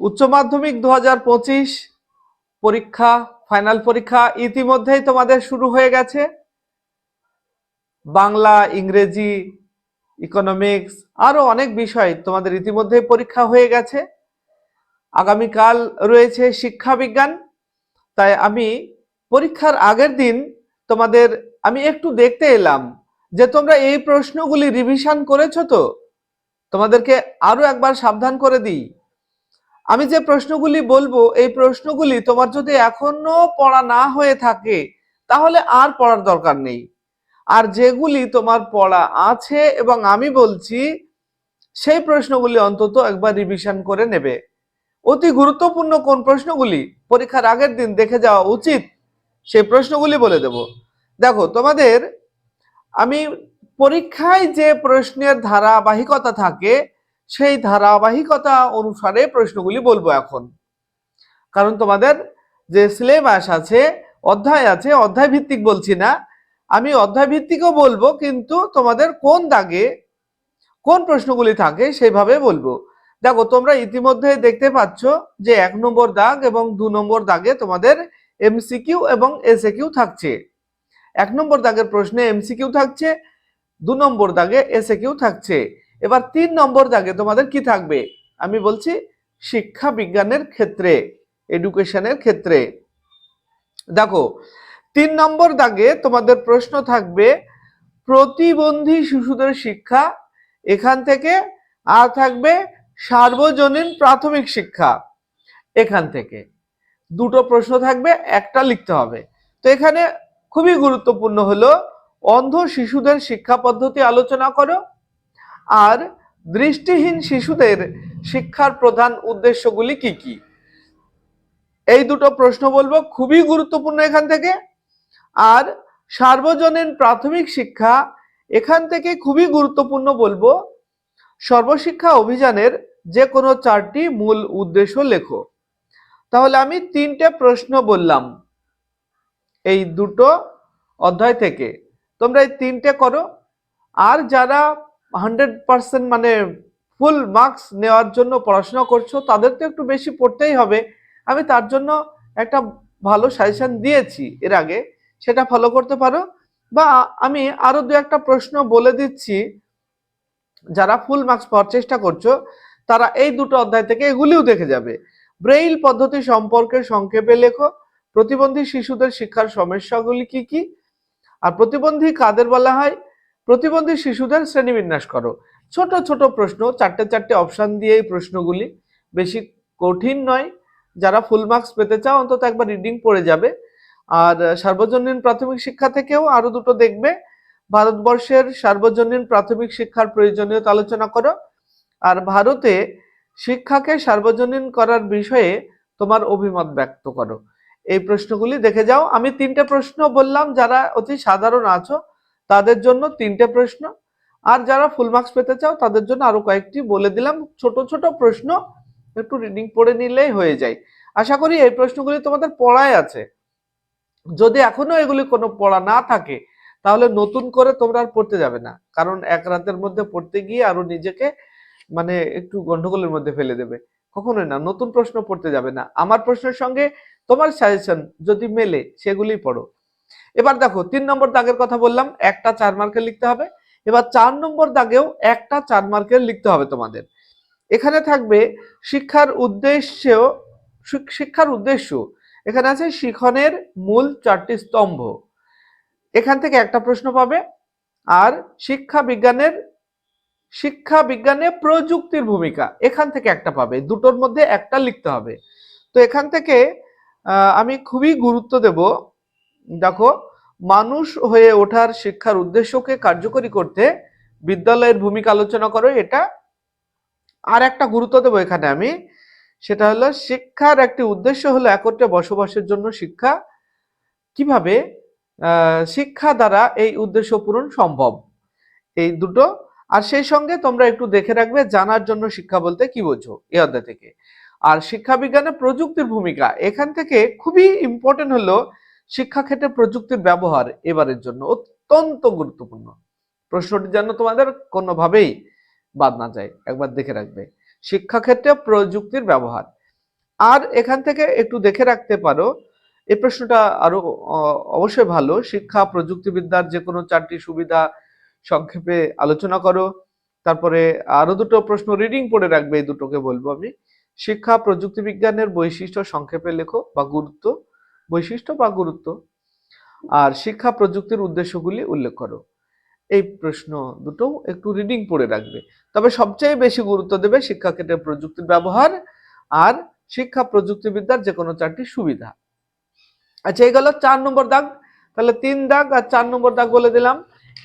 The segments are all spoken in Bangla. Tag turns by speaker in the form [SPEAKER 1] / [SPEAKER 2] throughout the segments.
[SPEAKER 1] উচ্চ মাধ্যমিক দু হাজার পঁচিশ পরীক্ষা ফাইনাল পরীক্ষা ইতিমধ্যেই তোমাদের শুরু হয়ে গেছে। বাংলা, ইংরেজি ইকোনমিক্স আরও অনেক বিষয় তোমাদের ইতিমধ্যেই পরীক্ষা হয়ে গেছে। আগামীকাল রয়েছে শিক্ষা বিজ্ঞান তাই আমি পরীক্ষার আগের দিন তোমাদের, আমি একটু দেখতে এলাম যে তোমরা এই প্রশ্নগুলি রিভিশন করেছ তো? তোমাদেরকে আরও একবার সাবধান করে দিই। আমি যে প্রশ্নগুলি বলব, এই প্রশ্নগুলি তোমার যদি এখনও পড়া না হয়ে থাকে, তাহলে আর পড়ার দরকার নেই। আর যেগুলি তোমার পড়া আছে এবং আমি বলছি, সেই প্রশ্নগুলি অন্তত একবার রিভিশন করে নেবে। অতি গুরুত্বপূর্ণ কোন প্রশ্নগুলি? পরীক্ষার আগের দিন দেখে যাওয়া উচিত, সেই প্রশ্নগুলি বলে দেব। দেখো, তোমাদের, আমি পরীক্ষায় যে প্রশ্নের ধারাবাহিকতা থাকে সেই ধারাবাহিকতা অনুসারে প্রশ্নগুলি বলব এখন। কারণ তোমাদের যে সিলেবাস আছে, অধ্যায় আছে অধ্যায় ভিত্তিক বলছি না, আমি অধ্যায় ভিত্তিকও বলব, কিন্তু তোমাদের কোন দাগে কোন প্রশ্নগুলি থাকে সেইভাবে বলব। দেখো, তোমরা ইতিমধ্যে দেখতে পাচ্ছ যে এক নম্বর দাগ এবং দু নম্বর দাগে তোমাদের এমসিকিউ এবং এসএকিউ থাকছে। এক নম্বর দাগের প্রশ্নে এমসিকিউ থাকছে, দু নম্বর দাগে এসএকিউ থাকছে। এবার তিন নম্বর দাগে তোমাদের কি থাকবে? আমি বলছি শিক্ষা বিজ্ঞানের ক্ষেত্রে এডুকেশনের ক্ষেত্রে। দেখো, তিন নম্বর দাগে তোমাদের প্রশ্ন থাকবে, প্রতিবন্ধী শিশুদের শিক্ষা এখান থেকে, আর থাকবে সার্বজনীন প্রাথমিক শিক্ষা এখান থেকে। দুটো প্রশ্ন থাকবে, একটা লিখতে হবে। তো এখানে খুবই গুরুত্বপূর্ণ হলো, অন্ধ শিশুদের শিক্ষা পদ্ধতি আলোচনা করো আর দৃষ্টিহীন শিশুদের শিক্ষার প্রধান উদ্দেশ্যগুলি কি কি? এই দুটো প্রশ্ন বলব, খুবই গুরুত্বপূর্ণ এখান থেকে। আর সার্বজনীন প্রাথমিক শিক্ষা এখান থেকে খুবই গুরুত্বপূর্ণ বলব, সর্বশিক্ষা অভিযানের যে কোনো চারটি মূল উদ্দেশ্য লেখো। তাহলে আমি তিনটে প্রশ্ন বললাম এই দুটো অধ্যায় থেকে। তোমরা এই তিনটে করো। আর যারা হান্ড্রেড পার্সেন্ট মানে ফুল মার্কস নেওয়ার জন্য পড়াশোনা করছ, তাদের তো একটু বেশি পড়তেই হবে। আমি তার জন্য একটা ভালো সাজেশন দিয়েছি এর আগে, সেটা ফলো করতে পারো। বা আমি আরও দু একটা প্রশ্ন বলে দিচ্ছি, যারা ফুল মার্কস পাওয়ার চেষ্টা করছ, তারা এই দুটো অধ্যায় থেকে এগুলিও দেখে যাবে। ব্রেইল পদ্ধতি সম্পর্কে সংক্ষেপে লেখো, প্রতিবন্ধী শিশুদের শিক্ষার সমস্যাগুলি কি কি? আর প্রতিবন্ধী কাদের বলা হয়? প্রতিবন্ধী শিশুদের শ্রেণীবিন্যাস করো। ছোট ছোট প্রশ্ন, চারটে চারটে অপশান দিয়ে এই প্রশ্নগুলি। বেশি কঠিন নয়। যারা ফুল মার্কস পেতে চাও, অন্তত একবার রিডিং পড়ে যাবে। আর সার্বজনীন প্রাথমিক শিক্ষা থেকেও আরও দুটো দেখবে। ভারতবর্ষের সার্বজনীন প্রাথমিক শিক্ষার প্রয়োজনীয়তা আলোচনা করো। আর ভারতে শিক্ষাকে সার্বজনীন করার বিষয়ে তোমার অভিমত ব্যক্ত করো। এই প্রশ্নগুলি দেখে যাও। আমি তিনটে প্রশ্ন বললাম, যারা অতি সাধারণ আছো তাদের জন্য তিনটে প্রশ্ন। আর যারা ফুল মার্কস পেতে চাও, তাদের জন্য আরও কয়েকটি বলে দিলাম। ছোট ছোট প্রশ্ন একটু রিডিং পড়ে নিলেই হয়ে যায়। আশা করি এই প্রশ্নগুলি তোমাদের পড়ায় আছে। যদি এখনও এগুলি কোনো পড়া না থাকে, তাহলে নতুন করে তোমরা আর পড়তে যাবে না। কারণ এক রাতের মধ্যে পড়তে গিয়ে আরও নিজেকে মানে একটু গন্ডগোলের মধ্যে ফেলে দেবে। কখনোই না, নতুন প্রশ্ন পড়তে যাবে না। আমার প্রশ্নের সঙ্গে তোমার সাজেশন যদি মেলে, সেগুলি পড়ো। এবার দেখো, তিন নম্বর দাগের কথা বললাম, একটা চার মার্কের লিখতে হবে। এবার চার নম্বর দাগেও একটা চার মার্কের লিখতে হবে তোমাদের। এখানে থাকবে শিক্ষার উদ্দেশ্য শিক্ষার উদ্দেশ্য। এখানে আছে শিখনের মূল চারটি স্তম্ভ। এখান থেকে একটা প্রশ্ন পাবে, আর শিক্ষা বিজ্ঞানের, শিক্ষা বিজ্ঞানে প্রযুক্তির ভূমিকা। এখান থেকে একটা পাবে, দুটোর মধ্যে একটা লিখতে হবে। তো এখান থেকে আমি খুবই গুরুত্ব দেব দেখো, মানুষ হয়ে ওঠার শিক্ষার উদ্দেশ্যকে কার্যকরী করতে বিদ্যালয়ের ভূমিকা আলোচনা করো, এটা আর একটা গুরুত্ব দেবো এখানে আমি। সেটা হলো, শিক্ষার একটি উদ্দেশ্য হলো একত্রে বসবাসের জন্য শিক্ষা। কীভাবে? শিক্ষা দ্বারা এই উদ্দেশ্য পূরণ সম্ভব। এই দুটো। আর সেই সঙ্গে তোমরা একটু দেখে রাখবে, জানার জন্য শিক্ষা বলতে কি বোঝো, এই অধ্যায় থেকে। আর শিক্ষা বিজ্ঞানে প্রযুক্তির ভূমিকা, এখান থেকে খুবই ইম্পর্টেন্ট হলো শিক্ষাক্ষেত্রে প্রযুক্তির ব্যবহার এবারের জন্য অত্যন্ত গুরুত্বপূর্ণ। প্রশ্নটি যেন তোমাদের কোনোভাবেই বাদ না যায়, একবার দেখে রাখবে। শিক্ষাক্ষেত্রে প্রযুক্তির ব্যবহার। আর এখান থেকে একটু দেখে রাখতে পারো, এই প্রশ্নটা আরও অবশ্যই ভালো। শিক্ষা, প্রযুক্তিবিদ্যার যে কোনো চারটি সুবিধা সংক্ষেপে আলোচনা করো। তারপরে আরও দুটো প্রশ্ন রিডিং পড়ে রাখবে, এই দুটোকে বলব আমি। শিক্ষা প্রযুক্তি বিজ্ঞানের বৈশিষ্ট্য সংক্ষেপে লেখো বা গুরুত্ব। বৈশিষ্ট্য বা গুরুত্ব? আর শিক্ষা প্রযুক্তির উদ্দেশ্যগুলি উল্লেখ করো। এই প্রশ্ন দুটো একটু রিডিং পড়ে রাখবে। তবে সবচেয়ে বেশি গুরুত্ব দেবে শিক্ষাক্ষেত্রে প্রযুক্তির ব্যবহার আর শিক্ষা প্রযুক্তিবিদ্যার যে কোনো চারটি সুবিধা। আচ্ছা এই গেল চার নম্বর দাগ। তাহলে তিন দাগ আর চার নম্বর দাগ বলে দিলাম।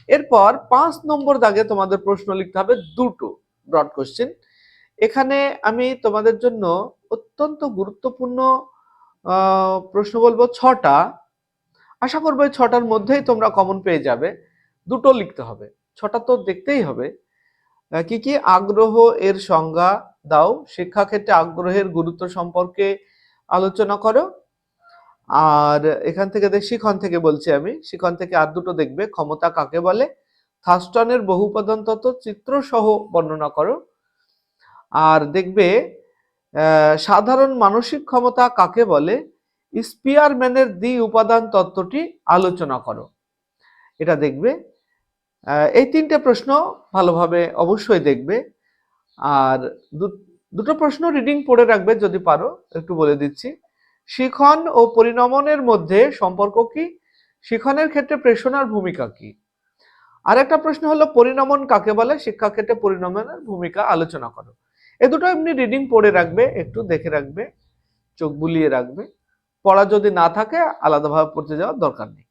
[SPEAKER 1] এরপর পাঁচ নম্বর দাগে তোমাদের প্রশ্ন লিখতে হবে দুটো ব্রড কোশ্চেন এখানে আমি তোমাদের জন্য অত্যন্ত গুরুত্বপূর্ণ প্রশ্ন বলব ছটা। আশা করব এই ছটার মধ্যেই তোমরা কমন পেয়ে যাবে। দুটো লিখতে হবে। ছটা তো দেখতেই হবে। কি কি? আগ্রহ এর সংজ্ঞা দাও। শিক্ষাক্ষেত্রে আগ্রহের গুরুত্ব সম্পর্কে আলোচনা করো। আর এখান থেকে শিখন থেকে বলছি আমি। শিখন থেকে আর দুটো দেখবে। ক্ষমতা কাকে বলে? থাস্টনের বহু উপাদান তত্ত্ব চিত্র সহ বর্ণনা করো। আর দেখবে সাধারণ মানসিক ক্ষমতা কাকে বলে? স্পিয়ারম্যানের দ্বি উপাদান তত্ত্বটি আলোচনা করো। এটা দেখবে। এই তিনটে প্রশ্ন ভালোভাবে অবশ্যই দেখবে। আর দুটো প্রশ্ন রিডিং পড়ে রাখবে যদি পারো, একটু বলে দিচ্ছি। শিখন ও পরিণমনের মধ্যে সম্পর্ক কি? শিখনের ক্ষেত্রে প্রেষণার ভূমিকা কি? আরেকটা প্রশ্ন হলো, পরিণমন কাকে বলে? শিক্ষাক্ষেত্রে পরিণমনের ভূমিকা আলোচনা করো। এ দুটো এমনি রিডিং পড়ে রাখবে, একটু দেখে রাখবে, চোখ বুলিয়ে রাখবে। পড়া যদি না থাকে, আলাদাভাবে পড়তে যাওয়ার দরকার নেই।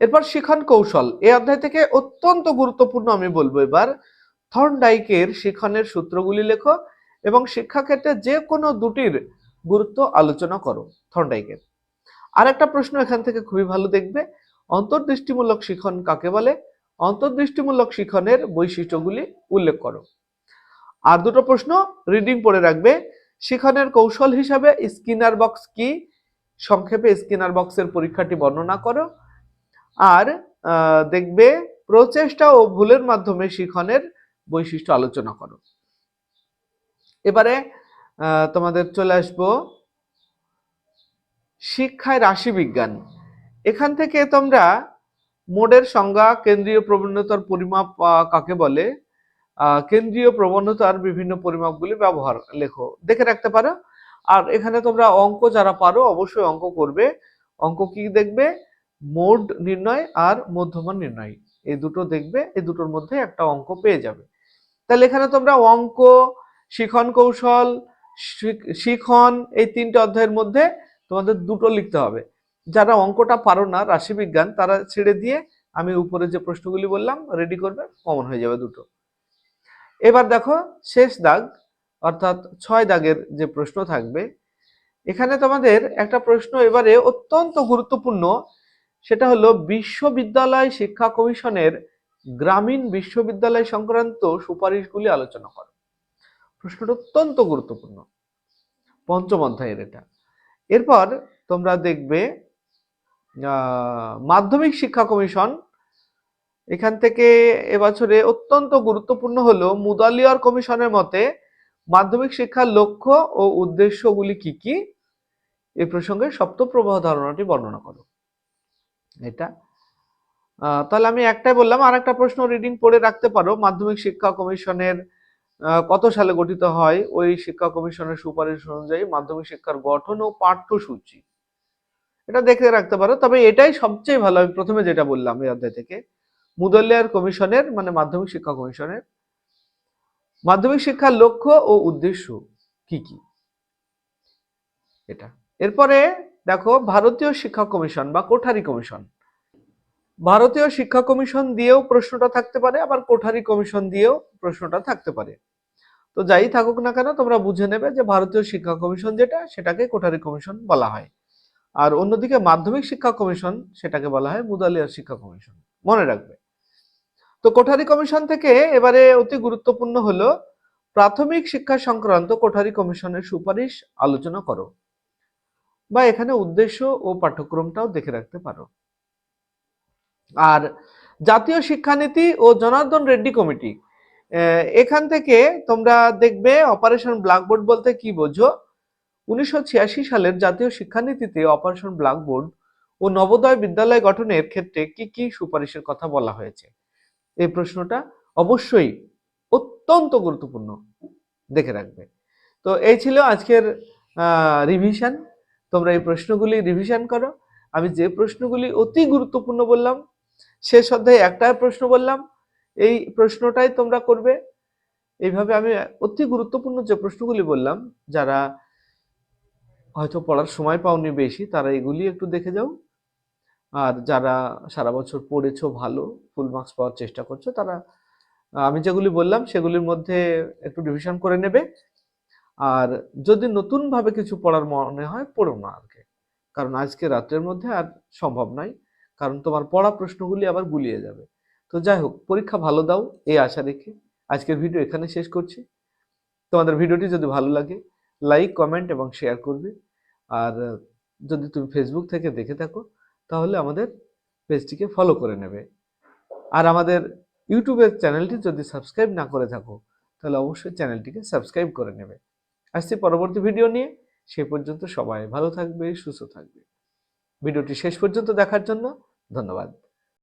[SPEAKER 1] এরপর শিখন কৌশল। এই অধ্যায় থেকে অত্যন্ত গুরুত্বপূর্ণ আমি বলব এবার। থর্নডাইকের শিখনের সূত্রগুলি লেখো এবং শিক্ষাক্ষেত্রে যে কোনো দুটির গুরুত্ব আলোচনা করো থর্নডাইকের। আর একটা প্রশ্ন এখান থেকে খুবই ভালো দেখবে। অন্তর্দৃষ্টিমূলক শিখন কাকে বলে? অন্তর্দৃষ্টিমূলক শিখনের বৈশিষ্ট্যগুলি উল্লেখ করো। আর দুটো প্রশ্ন রিডিং পড়ে রাখবে। শিখনের কৌশল হিসাবে স্কিনার বক্স কি? সংক্ষেপে স্কিনার বক্সের পরীক্ষাটি বর্ণনা করো। আর দেখবে প্রচেষ্টা ও ভুলের মাধ্যমে শিখনের বৈশিষ্ট্য আলোচনা করো। এবারে তোমাদের চলে আসব শিক্ষায় রাশিবিজ্ঞান। এখান থেকে তোমরা মোডের সংজ্ঞা, কেন্দ্রীয় প্রবণতার পরিমাপ কাকে বলে? কেন্দ্রীয় প্রবণতার বিভিন্ন পরিমাপগুলি ব্যবহার, লেখো। দেখে রাখতে পারো। আর এখানে তোমরা অঙ্ক যারা পারো, অবশ্যই অঙ্ক করবে। অঙ্ক কি দেখবে? মোড নির্ণয় আর মধ্যমান নির্ণয়। এই দুটো দেখবে এই দুটোর মধ্যে একটা অঙ্ক পেয়ে যাবে। তাহলে এখানে তোমরা অঙ্ক, শিখন কৌশল শিখ- শিখন, এই তিনটে অধ্যায়ের মধ্যে তোমাদের দুটো লিখতে হবে। যারা অঙ্কটা পারো না, রাশিবিজ্ঞান, তারা ছেড়ে দিয়ে আমি উপরে যে প্রশ্নগুলি বললাম রেডি করবে কমন হয়ে যাবে দুটো। এবার দেখো শেষ দাগ, অর্থাৎ ছয় দাগের যে প্রশ্ন থাকবে, এখানে তোমাদের একটা প্রশ্ন এবারে অত্যন্ত গুরুত্বপূর্ণ, সেটা হলো বিশ্ববিদ্যালয় শিক্ষা কমিশনের গ্রামীণ বিশ্ববিদ্যালয় সংক্রান্ত সুপারিশগুলি আলোচনা করো। প্রশ্নটা অত্যন্ত গুরুত্বপূর্ণ, পঞ্চম অধ্যায়ের এটা। এরপর তোমরা দেখবে মাধ্যমিক শিক্ষা কমিশন এখান থেকে এবছরে অত্যন্ত গুরুত্বপূর্ণ হলো মুদালিয়ার কমিশনের মতে মাধ্যমিক শিক্ষার লক্ষ্য ও উদ্দেশ্যগুলি কি কি? এই প্রসঙ্গে সপ্তপ্রবাহ ধারণাটি বর্ণনা করো। এটা। তাহলে আমি একটাই বললাম আর একটা প্রশ্ন রিডিং পড়ে রাখতে পারো। মাধ্যমিক শিক্ষা কমিশনের কত সালে গঠিত হয়? ওই শিক্ষা কমিশনের সুপারিশ অনুযায়ী মাধ্যমিক শিক্ষার গঠন ও পাঠ্যসূচি। এটা দেখে রাখতে পারো। তবে এটাই সবচেয়ে ভালো। আমি প্রথমে যেটা বললাম এই অধ্যায় থেকে মুদলিয়ার কমিশনের মানে মাধ্যমিক শিক্ষা কমিশনের। মাধ্যমিক শিক্ষার লক্ষ্য ও উদ্দেশ্য কি কি? এটা। এরপরে দেখো, ভারতীয় শিক্ষা কমিশন বা কোঠারি কমিশন। ভারতীয় শিক্ষা কমিশন দিয়েও প্রশ্নটা থাকতে পারে, আবার কোঠারি কমিশন দিয়েও প্রশ্নটা থাকতে পারে। তো যাই থাকুক না কেন, তোমরা বুঝে নেবে যে ভারতীয় শিক্ষা কমিশন যেটা, সেটাকে কোঠারি কমিশন বলা হয়। আর অন্যদিকে মাধ্যমিক শিক্ষা কমিশন, সেটাকে বলা হয় মুদালিয়ার শিক্ষা কমিশন। মনে রাখবে। তো কোঠারি কমিশন থেকে এবারে অতি গুরুত্বপূর্ণ হলো, প্রাথমিক শিক্ষা সংক্রান্ত কোঠারি কমিশনের সুপারিশ আলোচনা করো বা এখানে উদ্দেশ্য ও পাঠ্যক্রমটাও দেখে রাখতে পারো। আর জাতীয় শিক্ষানীতি ও জনার্দন রেড্ডি কমিটি এখান থেকে তোমরা দেখবে অপারেশন ব্ল্যাকবোর্ড বলতে কি বোঝো? উনিশশো ছিয়াশি সালের জাতীয় শিক্ষানীতিতে অপারেশন ব্ল্যাকবোর্ড ও নবোদয় বিদ্যালয় গঠনের ক্ষেত্রে কি কি সুপারিশের কথা বলা হয়েছে? এই প্রশ্নটা অবশ্যই অত্যন্ত গুরুত্বপূর্ণ দেখে রাখবে। তো এই ছিল আজকের রিভিশন তোমরা এই প্রশ্নগুলি রিভিশন করো। আমি যে প্রশ্নগুলি অতি গুরুত্বপূর্ণ বললাম শেষ অধ্যায়ে একটা প্রশ্ন বললাম, এই প্রশ্নটাই তোমরা করবে। এইভাবে আমি অতি গুরুত্বপূর্ণ যে প্রশ্নগুলি বললাম, যারা হয়তো পড়ার সময় পাওনি বেশি, তারা এগুলি একটু দেখে যাও। আর যারা সারা বছর পড়েছো ভালো ফুল মার্কস পাওয়ার চেষ্টা করছ, তারা, আমি যেগুলি বললাম সেগুলির মধ্যে একটু রিভিশন করে নেবে। আর যদি নতুনভাবে কিছু পড়ার মনে হয়, পড়ো না আর কি। কারণ আজকে রাত্রের মধ্যে আর সম্ভব নয়। কারণ তোমার পড়া প্রশ্নগুলি আবার গুলিয়ে যাবে। তো যাই হোক, পরীক্ষা ভালো দাও এই আশা রেখে আজকের ভিডিও এখানে শেষ করছি। তোমাদের ভিডিওটি যদি ভালো লাগে লাইক কমেন্ট এবং শেয়ার করবে। আর যদি তুমি ফেসবুক থেকে দেখে থাকো তাহলে আমাদের পেজটিকে ফলো করে নেবে। আর আমাদের ইউটিউবের চ্যানেলটি যদি সাবস্ক্রাইব না করে থাকো, তাহলে অবশ্যই চ্যানেলটিকে সাবস্ক্রাইব করে নেবে। আসছি পরবর্তী ভিডিও নিয়ে। সে পর্যন্ত সবাই ভালো থাকবে, সুস্থ থাকবে। ভিডিওটি শেষ পর্যন্ত দেখার জন্য ধন্যবাদ।